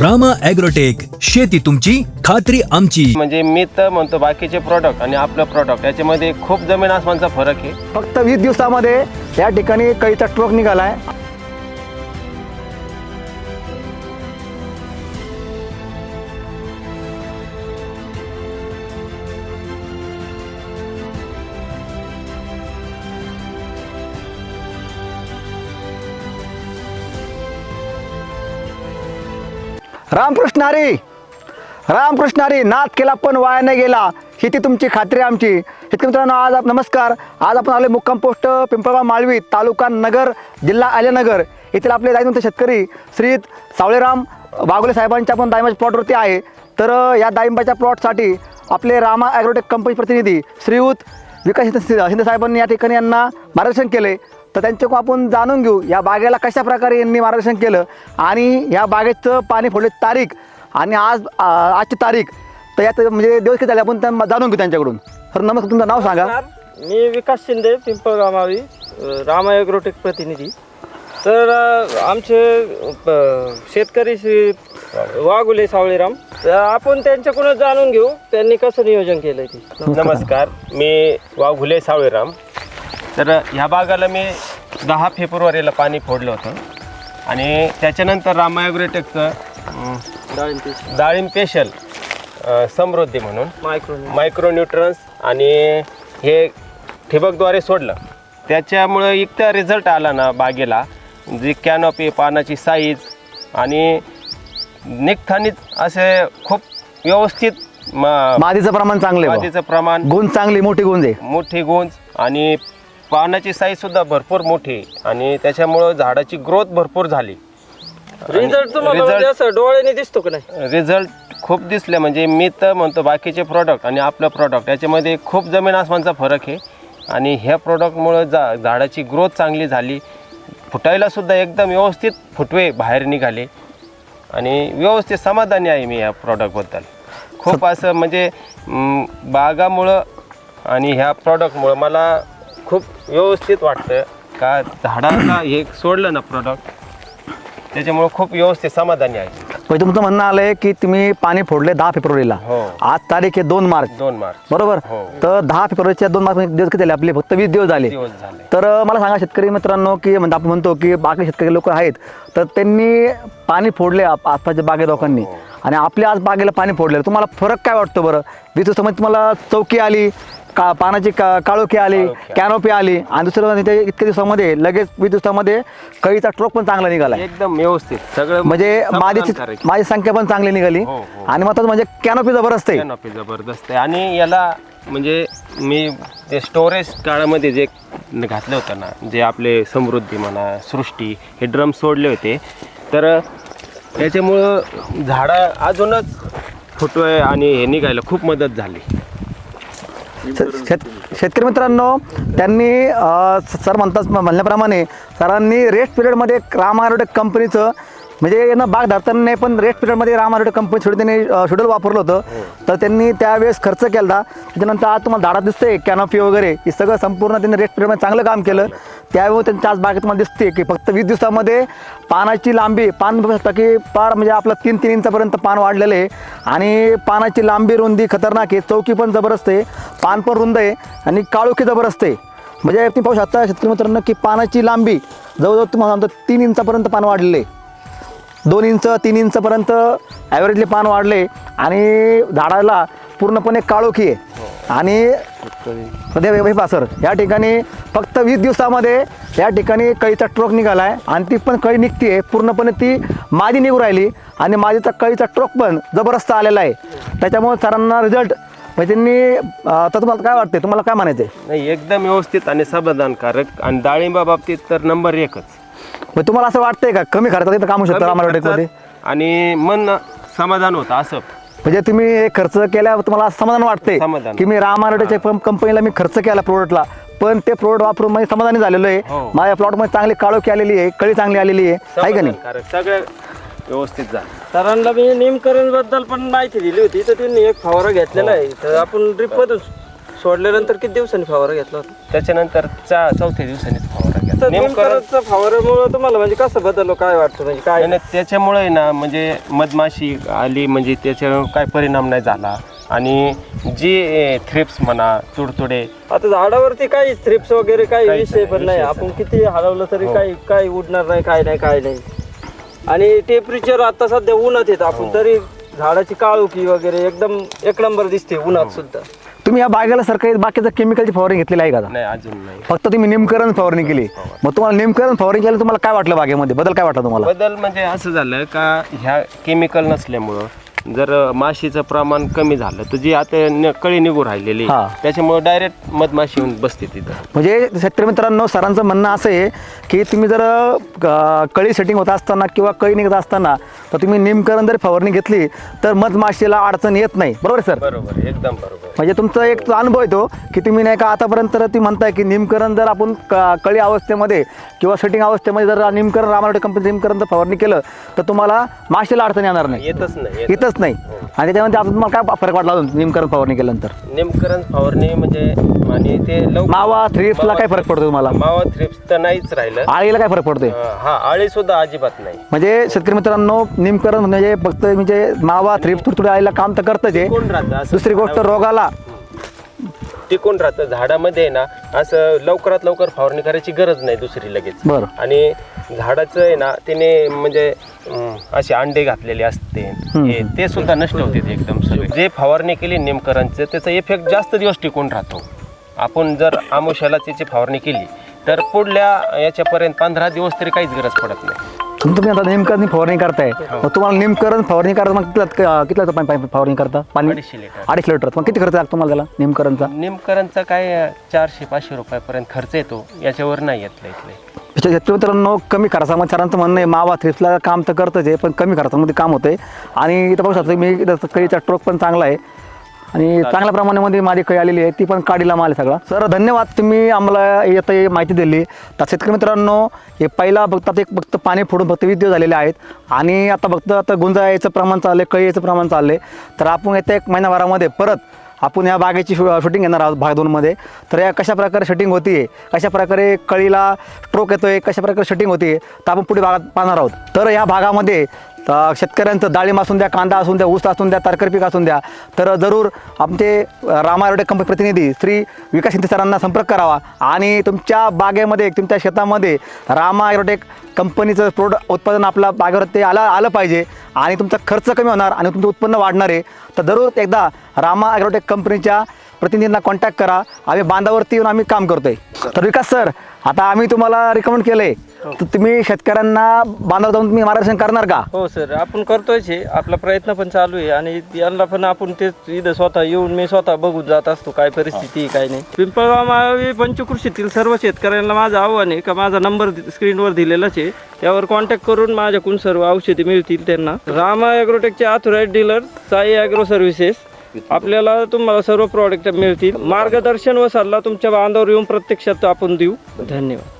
Rama agrotech शेती तुमची खात्री आमची. म्हणजे मी तर म्हणतो बाकीचे प्रॉडक्ट आणि आपलं प्रॉडक्ट याच्यामध्ये खूप जमीन आसमानचा फरक आहे. फक्त वीस दिवसामध्ये या ठिकाणी कैचा ट्रक निघालाय. रामकृष्ण हरी. रामकृष्ण हरी नाद केला पण वाया नाही गेला. ही ती तुमची खात्री आमची. शेतकरी मित्रांनो आज आप नमस्कार. आज आपण आले मुक्काम पोस्ट पिंपळगाव माळवी तालुका नगर जिल्हा आल्यानगर येथील आपले दायमंत शेतकरी श्री सावळेराम वाघोले साहेबांच्या पण दायमाच्या प्लॉटवरती आहे. तर या दायिंबाच्या प्लॉटसाठी आपले रामा ॲग्रोटेक कंपनी प्रतिनिधी श्रीयुत विकास शिंदे शिंदे साहेबांनी या ठिकाणी यांना मार्गदर्शन केले तर त्यांच्याकडून आपण जाणून घेऊ या बागेला कशा प्रकारे यांनी मार्गदर्शन केलं आणि या बागेचं पाणी फोडण्याची तारीख आणि आज आजची तारीख तर यात म्हणजे दिवस किती झाले आपण त्या जाणून घेऊ त्यांच्याकडून. तर नमस्कार तुमचं नाव सांगा. मी विकास शिंदे पिंपळगाव मावी अ, रामा ॲग्रोटेक प्रतिनिधी. तर आमचे शेतकरी श्री वाघुले सावळेराम तर आपण त्यांच्याकडून जाणून घेऊ त्यांनी कसं नियोजन केलंय ते. नमस्कार मी वाघुले सावळेराम. तर ह्या बागाला मी दहा फेब्रुवारीला पाणी फोडलं होतं. आणि त्याच्यानंतर रामायग्रोटेकचं डाळिंब स्पेशल समृद्धी म्हणून मायक्रो मायक्रोन्यूट्रन्स आणि हे ठिबकद्वारे सोडलं. त्याच्यामुळं इतका रिझल्ट आला ना बागेला जी कॅनॉपी पानाची साईज आणि निघतानीच असे खूप व्यवस्थित म- मादीचं प्रमाण चांगले मातीचं प्रमाण. गुण चांगली मोठी गुंज आहे. मोठी गुंज आणि पानाची साईज सुद्धा भरपूर मोठी आणि त्याच्यामुळं झाडाची ग्रोथ भरपूर झाली. रिझल्ट तुम्हाला result- म्हणजे असं डोळ्याने दिसतो का नाही? रिझल्ट खूप दिसले. म्हणजे मी तर म्हणतो बाकीचे प्रॉडक्ट आणि आपलं प्रॉडक्ट याच्यामध्ये खूप जमीन आसमानचा फरक आहे. आणि ह्या प्रॉडक्टमुळं जा झाडाची ग्रोथ चांगली झाली. फुटायला सुद्धा एकदम व्यवस्थित फुटवे बाहेर निघाले. आणि व्यवस्थित समाधानी आहे मी या प्रॉडक्टबद्दल खूप असं म्हणजे म, बागामुळं आणि ह्या प्रॉडक्टमुळं मला खूप व्यवस्थित वाटतं. का झाडाला हे सोडलं ना प्रॉडक्ट त्याच्यामुळं खूप व्यवस्थित समाधानी आहे. म्हणजे तुमचं म्हणणं आलंय की तुम्ही पाणी फोडले दहा फेब्रुवारीला. हो. आज तारीख आहे दोन मार्च. दोन मार्च. बरोबर? हो. तर दहा फेब्रुवारीच्या दोन मार्च दिवस किती झाले? आपले फक्त वीस दिवस झाले. दिवस झाले. तर अ, मला सांगा शेतकरी मित्रांनो की म्हणजे आपण म्हणतो की बाकी शेतकरी लोक आहेत तर त्यांनी पाणी फोडले आप- आसपासच्या बागे लोकांनी. आणि आपल्या आज बागेला पाणी फोडले तुम्हाला फरक काय वाटतो बरं? वीस दिवसामध्ये तुम्हाला चौकी आली का पानाची का काळोखी आली कॅनोपी आली आणि दुसरं म्हणजे इतक्या दिवसामध्ये लगेच वीस दिवसामध्ये कळीचा ट्रोक पण चांगला निघाला एकदम व्यवस्थित. सगळं म्हणजे माझी करायची माझी संख्या पण चांगली निघाली. हो, हो. आणि महत्वाचं म्हणजे कॅनोपी जबरदस्त आहे. कॅनॉपी जबरदस्त आहे. आणि याला म्हणजे मी ते स्टोरेज काळामध्ये जे घातलं होतं ना जे आपले समृद्धी म्हणा सृष्टी हे ड्रम सोडले होते. तर त्याच्यामुळं झाडं अजूनच फुटवे आणि हे निघायला खूप मदत झाली. शेत शेतकरी मित्रांनो त्यांनी सर म्हणतात म्हणल्याप्रमाणे सरांनी रेस्ट पिरियडमध्ये राम आरोटेक कंपनीचं म्हणजे यांना बाग धरताना नाही पण रेस्ट पिरियडमध्ये राम आरोटेक कंपनी शेड्यूल त्यांनी शेड्यूल वापरलं होतं. तर त्यांनी त्यावेळेस खर्च केला त्याच्यानंतर आज तुम्हाला झाडात दिसते कॅनॉपी वगैरे हे सगळं संपूर्ण त्यांनी रेस्ट पिरियडमध्ये चांगलं काम केलं. त्यावेळी त्यांच्या आज बागेत तुम्हाला दिसते की फक्त वीस दिवसामध्ये पानाची लांबी पान शकता की पार म्हणजे आपलं तीन तीन इंचापर्यंत पान वाढलेलं आहे. आणि पानाची लांबी रुंदी खतरनाक आहे चौकी पण जबरदस्त आहे पान पण रुंद आहे आणि काळोखी जबरदस्त आहे. म्हणजे तुम्ही पाहू शकता शेतकरी मित्रांनो की पानाची लांबी जवळजवळ तुम्हाला तीन इंचापर्यंत पान वाढलेलं आहे. दोन इंच तीन इंचपर्यंत ॲव्हरेजली पान वाढले आणि झाडाला पूर्णपणे काळोखी आहे. आणि सध्या सर या ठिकाणी फक्त वीस दिवसामध्ये या ठिकाणी कळीचा ट्रोक निघाला आहे आणि ती पण कळी निघते पूर्णपणे ती मादी निघू राहिली आणि मादीचा कळीचा ट्रोक पण जबरदस्त आलेला आहे. त्याच्यामुळे सरांना रिझल्ट म्हणजे त्यांनी तर तुम्हाला काय वाटते तुम्हाला काय म्हणायचं आहे नाही एकदम व्यवस्थित आणि समाधानकारक आणि डाळिंबा बाबतीत तर नंबर एकच. म्हणजे तुम्हाला असं वाटतंय का? कमी खर्चात इथं काम होऊ शकतं कमी खर्चात आणि मन समाधान होतं असं. म्हणजे तुम्ही हे खर्च केल्यावर तुम्हाला समाधान वाटते समाधान. की मी राम आरोटेच्या कंपनीला मी खर्च केला प्रोडक्टला पण ते प्रोडक्ट वापरून मी समाधानी झालेलो आहे. हो. माझ्या प्लॉटमध्ये चांगली काळोखी आलेली आहे कळी चांगली आलेली आहे. आहे का नाही? समाधानकारक. सगळं व्यवस्थित झालं. सरांना मी निमकरणबद्दल पण माहिती दिली होती तर त्यांनी एक फवारा घेतलेला आहे. तर आपण ड्रिप मधून सोडल्यानंतर किती दिवसांनी फवारा घेतला होता? त्याच्यानंतर चा चौथ्या दिवसांनीच फवारा घेतला. तर फवाऱ्यामुळे तुम्हाला म्हणजे कसं बदललं काय वाटतं म्हणजे काय? आणि त्याच्यामुळे ना म्हणजे मधमाशी आली म्हणजे त्याच्यावर काय परिणाम नाही झाला. आणि जी थ्रिप्स म्हणा तुडतुडे. आता झाडावरती काही थ्रिप्स वगैरे काही काहीच विषय पण नाही, नाही. विषयच आपण किती हलवलं तरी हो. काही काही उडणार नाही काय नाही काय नाही. आणि टेम्परेचर आता सध्या उन्हात येत आपण हो. तरी झाडाची काळुकी वगैरे एकदम एक नंबर दिसते उन्हात सुद्धा. तुम्ही या बागेला सर काही बाकीचं केमिकलची फवारणी घेतलेली आहे का आता? नाही अजून नाही. फक्त तुम्ही निमकरण फवारणी केली. मग तुम्हाला निमकरण फवारणी केलं तुम्हाला काय वाटलं बागेमध्ये? बदल काय वाटलं तुम्हाला? बदल म्हणजे असं झालं का ह्या केमिकल नसल्यामुळं जर माशीचं प्रमाण कमी झालं तर जी आता न- कळी निघू राहिलेली हा. त्याच्यामुळे डायरेक्ट मधमाशी येऊन बसते तिथं. म्हणजे शेतकरी मित्रांनो सरांचं म्हणणं असं आहे की तुम्ही जर अं, कळी सेटिंग होत असताना किंवा कळी निघत असताना तर तुम्ही निमकरण जर फवारणी घेतली तर मधमाशीला अडचण येत नाही. बरोबर आहे सर? बरोबर एकदम बरोबर म्हणजे तुमचा एक तो अनुभव येतो की तुम्ही नाही का आतापर्यंत तुम्ही म्हणताय की निमकरण जर आपण क- कळी अवस्थेमध्ये किंवा सेटिंग अवस्थेमध्ये जर निमकरण रामारोटे कंपनी निमकरण जर फवारणी केलं तर तुम्हाला माशीला अडचण येणार नाही. येतच नाही येतच नाही. आणि त्याच्यामध्ये आता तुम्हाला काय फरक वाटला अजून निमकरण फवारणी केल्यानंतर? नेमकरण फवारणी म्हणजे आणि ते लवकर मावा थ्रिप्सला काय फरक पडतो तुम्हाला? मावा थ्रिप्स तर नाहीच राहिलं. आळीला काय फरक पडतोय? अं, हा आळी सुद्धा अजिबात नाही. म्हणजे शेतकरी मित्रांनो निमकरण म्हणजे फक्त म्हणजे मावा थ्रिप तुडतुडे आईला काम तर करतच आहे. टिकून राहतं असं? दुसरी गोष्ट रोगाला टिकून राहतं. झाडामध्ये आहे ना असं लवकरात लवकर फवारणी करायची गरज नाही दुसरी लगेच. बरं. आणि झाडाचं आहे ना त्याने म्हणजे अं, असे अंडे घातलेले असते. हे ते सुद्धा नष्ट होते ते एकदम सगळे. जे फवारणी केली नेमकरांचं त्याचा इफेक्ट जास्त दिवस टिकून राहतो. आपण जर आमुष्याला त्याची फवारणी केली तर पुढल्या याच्यापर्यंत पंधरा दिवस तरी काहीच गरज पडत नाही. तुम्ही तुम्ही आता नेमकरण फवारणी करताय. मग तुम्हाला नेमकरण फवारणी करता मग कितला कितला पाणी पाणी फवारणी करता? पाणी? अडीचशे लिटर. अडीच लिटर. मग किती खर्च लागतो तुम्हाला त्याला नेमकरणचा? नेमकरांचा काय चारशे पाचशे रुपयापर्यंत खर्च येतो. याच्यावर नाही येत इथले त्याच्या मित्रांनो कमी खर्चामध्ये सरांचं म्हणणं आहे मावा थ्रिप्सला काम तर करतच आहे पण कमी खर्चामध्ये काम होतंय. आणि इथं बघू शकतो मी इथं कळीचा ट्रोक पण चांगला आहे. आणि चांगल्या प्रमाणामध्ये माझी कळी आलेली आहे ती पण काडीला माल आहे सगळा. सर धन्यवाद. तुम्ही आम्हाला येतं माहिती दिली. तर शेतकरी मित्रांनो हे पहिला फक्त आता एक फक्त पाणी फोडून फक्त वीस दिवस झालेले आहेत. आणि आता फक्त आता गुंजा यायचं प्रमाण चाललं आहे कळी यायचं प्रमाण चाललं आहे तर आपण येत्या एक महिनाभरामध्ये परत आपण या बागेची शू शूटिंग घेणार आहोत भाग दोनमध्ये तर या कशा प्रकारे शूटिंग होती कशा प्रकारे कळीला स्ट्रोक येतोय कशा प्रकारे शूटिंग होती तर आपण पुढे भागात पाहणार आहोत. तर या भागामध्ये तर शेतकऱ्यांचं डाळिंब असून द्या कांदा असून द्या ऊस असून द्या तरकारी पीक असून द्या तर जरूर आमचे रामा कंपनी प्रतिनिधी श्री विकास शिंदे सरांना संपर्क करावा. आणि तुमच्या बागेमध्ये तुमच्या शेतामध्ये रामा एरोटेक कंपनीचं प्रोड उत्पादन आपल्या बागेवर ते आलं आलं पाहिजे आणि तुमचा खर्च कमी होणार आणि तुमचं उत्पन्न वाढणार आहे. तर जरूर एकदा रामा ॲग्रोटेक कंपनीच्या प्रतिनिधींना कॉन्टॅक्ट करा. आम्ही बांधावरती येऊन आम्ही काम करतोय. तर विकास सर आता आम्ही तुम्हाला रिकमेंड केलंय. तर तुम्ही शेतकऱ्यांना बांधावर जाऊन तुम्ही मार्गदर्शन करणार का? हो सर. आपण करतोयच हे. आपला प्रयत्न पण चालू आहे. आणि यांना पण आपण तेच इथं स्वतः येऊन मी स्वतः बघून जात असतो काय परिस्थिती काय नाही. पिंपळगाव माळावी पंचकृषीतील सर्व शेतकऱ्यांना माझं आव्हान आहे का माझा नंबर स्क्रीनवर दिलेलाच आहे. त्यावर कॉन्टॅक्ट करून माझ्याकडून सर्व औषधे मिळतील त्यांना. Rama ॲग्रोटेकचे authorise dealer Sai agro services आपल्याला तुम्हाला सर्व प्रॉडक्ट मिळतील. मार्गदर्शन व सल्ला तुमच्या बांधावर येऊन प्रत्यक्षात आपण देऊ. धन्यवाद.